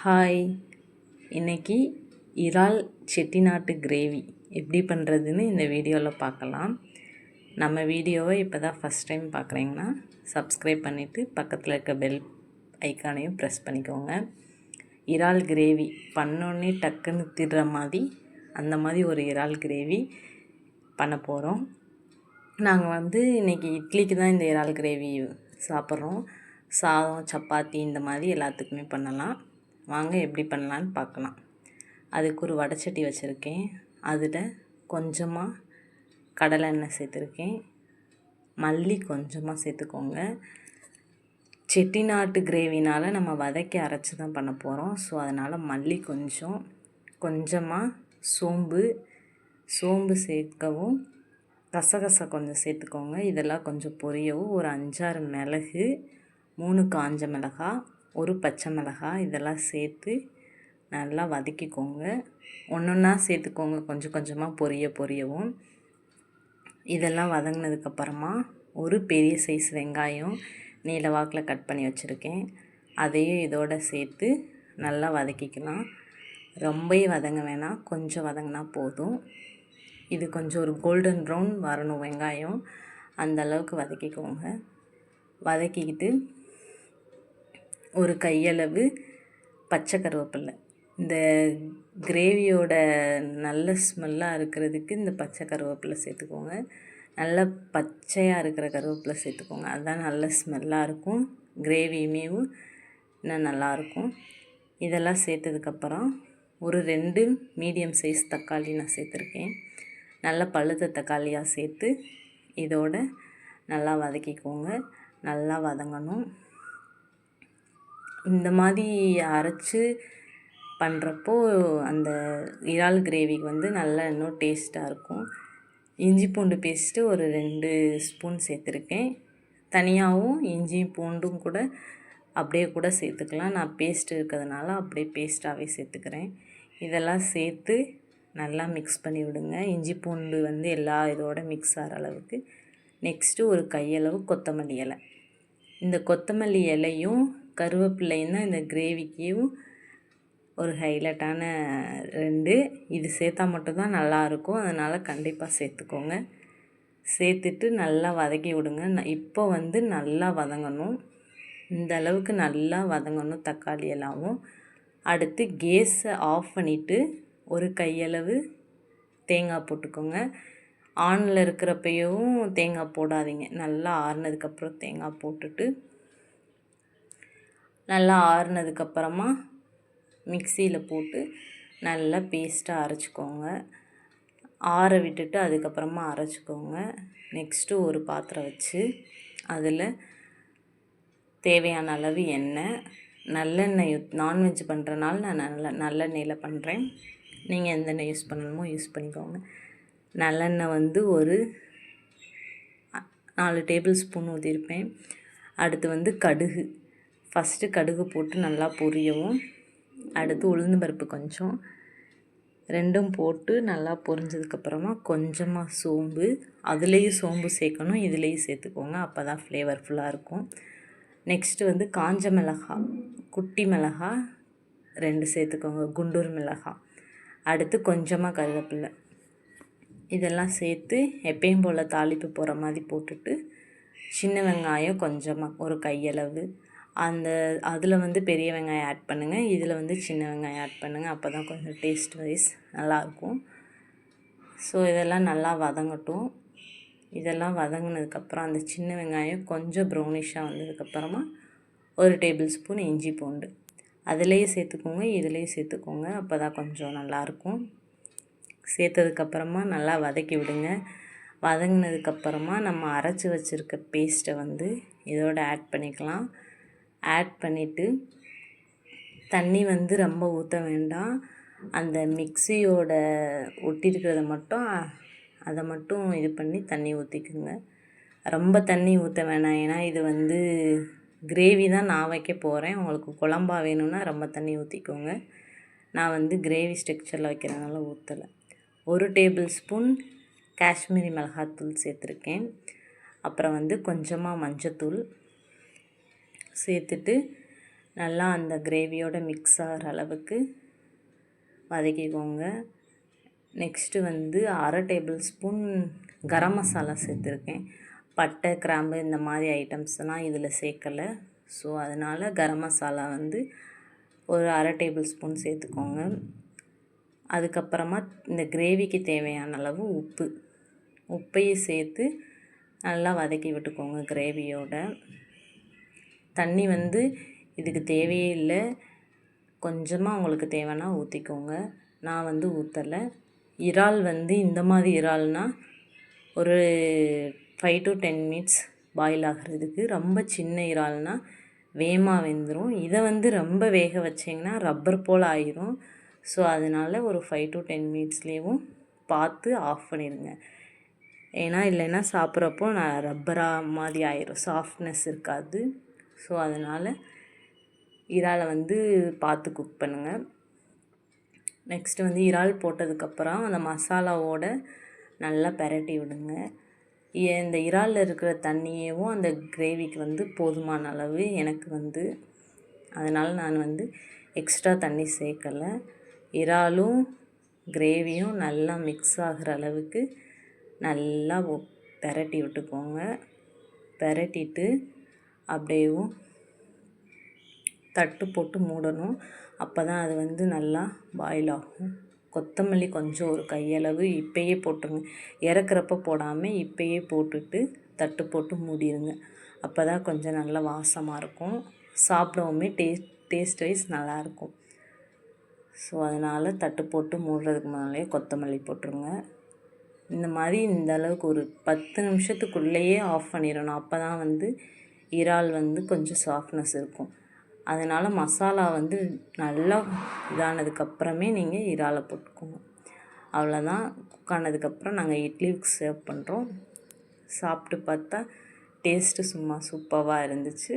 Hi. இன்றைக்கி இறால் செட்டிநாட்டு gravy. எப்படி பண்ணுறதுன்னு இந்த வீடியோவில் பார்க்கலாம். நம்ம வீடியோவை இப்போ தான் ஃபஸ்ட் டைம் பார்க்குறீங்கன்னா சப்ஸ்கிரைப் பண்ணிவிட்டு பக்கத்தில் இருக்க பெல் ஐக்கானையும் ப்ரெஸ் பண்ணிக்கோங்க. இறால் கிரேவி பண்ணோன்னே டக்குன்னு திடுற மாதிரி அந்த மாதிரி ஒரு இறால் கிரேவி பண்ண போகிறோம் நாங்கள் வந்து இன்றைக்கி இட்லிக்கு தான் இந்த இறால் கிரேவி சாப்பிட்றோம். சாதம் சப்பாத்தி இந்த மாதிரி எல்லாத்துக்குமே பண்ணலாம். வாங்க எப்படி பண்ணலான்னு பார்க்கலாம். அதுக்கு ஒரு வடைச்சட்டி வச்சுருக்கேன். அதில் கொஞ்சமாக கடலை எண்ணெய் சேர்த்துருக்கேன். மல்லி கொஞ்சமாக சேர்த்துக்கோங்க. செட்டிநாட்டு கிரேவினால் நம்ம வதக்கி அரைச்சி தான் பண்ண போகிறோம் ஸோ அதனால் மல்லி கொஞ்சம் கொஞ்சமாக சோம்பு சோம்பு சேர்க்கவும் கசகசை கொஞ்சம் சேர்த்துக்கோங்க. இதெல்லாம் கொஞ்சம் பொரியவும். ஒரு அஞ்சாறு மிளகு மூணு காஞ்ச மிளகாய் ஒரு பச்சை மிளகாய் இதெல்லாம் சேர்த்து நல்லா வதக்கிக்கோங்க. ஒன்று ஒன்றா சேர்த்துக்கோங்க. கொஞ்சம் கொஞ்சமாக பொரிய பொரியவும். இதெல்லாம் வதங்கினதுக்கப்புறமா ஒரு பெரிய சைஸ் வெங்காயம் நீல வாக்கில் கட் பண்ணி வச்சுருக்கேன். அதையும் இதோட சேர்த்து நல்லா வதக்கிக்கலாம். ரொம்பவே வதங்க வேணாம். கொஞ்சம் வதங்கினா போதும். இது கொஞ்சம் ஒரு கோல்டன் ப்ரௌன் வரணும் வெங்காயம். அந்த அளவுக்கு வதக்கிக்கோங்க. வதக்கிக்கிட்டு ஒரு கையளவு பச்சை கருவேப்பில்லை. இந்த கிரேவியோட நல்ல ஸ்மெல்லாக இருக்கிறதுக்கு இந்த பச்சை கருவேப்பிலை சேர்த்துக்கோங்க. நல்ல பச்சையாக இருக்கிற கருவேப்பிலை சேர்த்துக்கோங்க. அதுதான் நல்ல ஸ்மெல்லாக இருக்கும். கிரேவியுமே இன்னும் நல்லாயிருக்கும் இதெல்லாம் சேர்த்ததுக்கப்புறம் ஒரு ரெண்டு மீடியம் சைஸ் தக்காளி நான் சேர்த்துருக்கேன். நல்ல பழுத்த தக்காளியாக சேர்த்து இதோட நல்லா வதக்கிக்கோங்க. நல்லா வதங்கணும். இந்த மாதிரி அரைச்சி பண்ணுறப்போ அந்த இறால் கிரேவிக்கு வந்து நல்லா இன்னும் டேஸ்ட்டாக இருக்கும். இஞ்சி பூண்டு பேஸ்ட்டு ஒரு ரெண்டு ஸ்பூன் சேர்த்துருக்கேன். தனியாகவும் இஞ்சி பூண்டும் கூட அப்படியே கூட சேர்த்துக்கலாம். நான் பேஸ்ட் இருக்கிறதுனால அப்படியே பேஸ்ட்டாகவே சேர்த்துக்கிறேன். இதெல்லாம் சேர்த்து நல்லா மிக்ஸ் பண்ணி விடுங்க. இஞ்சி பூண்டு வந்து எல்லா இதோட மிக்ஸ் ஆகிற அளவுக்கு. நெக்ஸ்ட்டு ஒரு கையளவு கொத்தமல்லி இலை. இந்த கொத்தமல்லி இலையும் கருவேப்பில்லையும் தான் இந்த கிரேவிக்கும் ஒரு ஹைலைட்டான ரெண்டு. இது சேர்த்தா மட்டும்தான் நல்லாயிருக்கும். அதனால் கண்டிப்பாக சேர்த்துக்கோங்க. சேர்த்துட்டு நல்லா வதக்கி விடுங்க. இப்போ வந்து நல்லா வதங்கணும். இந்த அளவுக்கு நல்லா வதங்கணும் தக்காளி எல்லாமும். அடுத்து கேஸை ஆஃப் பண்ணிவிட்டு ஒரு கையளவு தேங்காய் போட்டுக்கோங்க. ஆனில் இருக்கிறப்பையும் தேங்காய் போடாதீங்க. நல்லா ஆறுனதுக்கப்புறம் தேங்காய் போட்டுட்டு நல்லா ஆறுனதுக்கப்புறமா மிக்சியில் போட்டு நல்லா பேஸ்ட்டாக அரைச்சிக்கோங்க. ஆற விட்டுட்டு அதுக்கப்புறமா அரைச்சிக்கோங்க. நெக்ஸ்ட்டு ஒரு பாத்திரம் வச்சு அதில் தேவையான அளவு எண்ணெய் நல்லெண்ணெய் நான்வெஜ் பண்ணுறனால நான் நல்ல நல்லெண்ணெயில் பண்ணுறேன் நீங்கள் எந்த எண்ணெய் யூஸ் பண்ணணுமோ யூஸ் பண்ணிக்கோங்க. நல்லெண்ணெய் வந்து ஒரு நாலு டேபிள் ஸ்பூன் ஊற்றிருப்பேன் அடுத்து வந்து கடுகு. ஃபஸ்ட்டு கடுகு போட்டு நல்லா பொரியவும். அடுத்து உளுந்து பருப்பு கொஞ்சம். ரெண்டும் போட்டு நல்லா பொரிஞ்சதுக்கப்புறமா கொஞ்சமாக சோம்பு. அதுலேயும் சோம்பு சேர்க்கணும் இதுலேயும் சேர்த்துக்கோங்க. அப்போ தான் ஃப்ளேவர்ஃபுல்லாக இருக்கும். நெக்ஸ்ட்டு வந்து காஞ்ச மிளகாய் குட்டி மிளகாய் ரெண்டு சேர்த்துக்கோங்க குண்டூர் மிளகாய் அடுத்து கொஞ்சமாக கருவேப்பில்லை இதெல்லாம் சேர்த்து எப்பயும் போல் தாளிப்பு போகிற மாதிரி போட்டுட்டு சின்ன வெங்காயம் கொஞ்சமாக ஒரு கையளவு. அந்த அதில் வந்து பெரிய வெங்காயம் ஆட் பண்ணுங்கள் இதில் வந்து சின்ன வெங்காயம் ஆட் பண்ணுங்கள் அப்போ தான் கொஞ்சம் டேஸ்ட் வைஸ் நல்லாயிருக்கும் ஸோ இதெல்லாம் நல்லா வதங்கட்டும். இதெல்லாம் வதங்கினதுக்கப்புறம் அந்த சின்ன வெங்காயம் கொஞ்சம் ப்ரௌனிஷாக வந்ததுக்கப்புறமா ஒரு டேபிள் ஸ்பூன் இஞ்சி பூண்டு. அதுலேயே சேர்த்துக்கோங்க இதுலேயும் சேர்த்துக்கோங்க. அப்போ தான் கொஞ்சம் நல்லாயிருக்கும் சேர்த்ததுக்கப்புறமா நல்லா வதக்கி விடுங்க. வதங்கினதுக்கப்புறமா நம்ம அரைச்சி வச்சுருக்க பேஸ்ட்டை வந்து இதோட ஆட் பண்ணிக்கலாம். ஆட் பண்ணிவிட்டு தண்ணி வந்து ரொம்ப ஊற்ற வேண்டாம். அந்த மிக்சியோட ஒட்டியிருக்கிறத மட்டும் அதை மட்டும் இது பண்ணி தண்ணி ஊற்றிக்குங்க ரொம்ப தண்ணி ஊற்ற வேணாம். ஏன்னா இது வந்து கிரேவி தான் நான் வைக்க போகிறேன் உங்களுக்கு குழம்பா வேணும்னா ரொம்ப தண்ணி ஊற்றிக்கோங்க நான் வந்து கிரேவி ஸ்ட்ரக்சரில் வைக்கிறதுனால ஊற்றலை ஒரு டேபிள் ஸ்பூன் காஷ்மீரி மிளகாத்தூள் சேர்த்துருக்கேன். அப்புறம் வந்து கொஞ்சமாக மஞ்சத்தூள். சேர்த்துட்டு நல்லா அந்த கிரேவியோட மிக்ஸ் ஆகிற அளவுக்கு வதக்கிக்கோங்க. நெக்ஸ்ட்டு வந்து அரை டேபிள் ஸ்பூன் கரம் மசாலா சேர்த்துருக்கேன். பட்டை கிராம்பு இந்த மாதிரி ஐட்டம்ஸ்லாம் இதில் சேர்க்கலை. ஸோ அதனால் கரம் மசாலா வந்து ஒரு அரை டேபிள் ஸ்பூன் சேர்த்துக்கோங்க. அதுக்கப்புறமா இந்த கிரேவிக்கு தேவையான அளவு உப்பு. உப்பையும் சேர்த்து நல்லா வதக்கி விட்டுக்கோங்க கிரேவியோட தண்ணி வந்து இதுக்கு தேவையே இல்லை. கொஞ்சமாக உங்களுக்கு தேவைன்னா ஊற்றிக்கோங்க நான் வந்து ஊற்றலை இறால் வந்து இந்த மாதிரி இறால்னால் ஒரு five to ten minutes boil ஆகிறதுக்கு. ரொம்ப சின்ன இறால்னால் வேகமாக வெந்துடும் இதை வந்து ரொம்ப வேக வச்சிங்கன்னா ரப்பர் போல் ஆயிரும். ஸோ அதனால் ஒரு ஃபைவ் டு டென் மினிட்ஸ்லேயும் பார்த்து ஆஃப் பண்ணிடுங்க. ஏன்னா இல்லைன்னா சாப்பிட்றப்போ நான் ரப்பராக மாதிரி ஆயிரும். சாஃப்ட்னஸ் இருக்காது. ஸோ அதனால் இறாலை வந்து பார்த்து குக் பண்ணுங்கள் நெக்ஸ்ட்டு வந்து இறால் போட்டதுக்கப்புறம் அந்த மசாலாவோட நல்லா பெரட்டி விடுங்க. இந்த இறாலில் இருக்கிற தண்ணியவும் அந்த கிரேவிக்கு வந்து போதுமான அளவு எனக்கு வந்து அதனால் நான் வந்து எக்ஸ்ட்ரா தண்ணி சேர்க்கலை. இறாலும் கிரேவியும் நல்லா மிக்ஸ் ஆகிற அளவுக்கு நல்லா பெரட்டி விட்டுக்கோங்க. பெரட்டிட்டு அப்படியேவும் தட்டு போட்டு மூடணும். அப்போ தான் அது வந்து நல்லா பாயில் ஆகும் கொத்தமல்லி கொஞ்சம் ஒரு கையளவு இப்போயே போட்டுருங்க. இறக்குறப்ப போடாமல் இப்போயே போட்டுட்டு தட்டு போட்டு மூடிடுங்க அப்போ தான் கொஞ்சம் நல்லா வாசமாக இருக்கும். சாப்பிடவுமே டேஸ்ட் டேஸ்ட் வைஸ் நல்லாயிருக்கும் ஸோ அதனால் தட்டு போட்டு மூடுறதுக்கு முன்னாலே கொத்தமல்லி போட்டுருங்க. இந்த மாதிரி இந்த அளவுக்கு ஒரு பத்து நிமிஷத்துக்குள்ளேயே ஆஃப் பண்ணிடணும். அப்போ தான் வந்து இறால் வந்து கொஞ்சம் சாஃப்ட்னஸ் இருக்கும். அதனால் மசாலா வந்து நல்லா இதானதுக்கப்புறமே நீங்கள் இறாலை போட்டுக்கோங்க. அவ்வளோதான் குக் ஆனதுக்கப்புறம் நாங்கள் இட்லிக்கு சர்வ் பண்ணுறோம் சாப்பிட்டு பார்த்தா டேஸ்ட்டு சும்மா சூப்பராக இருந்துச்சு.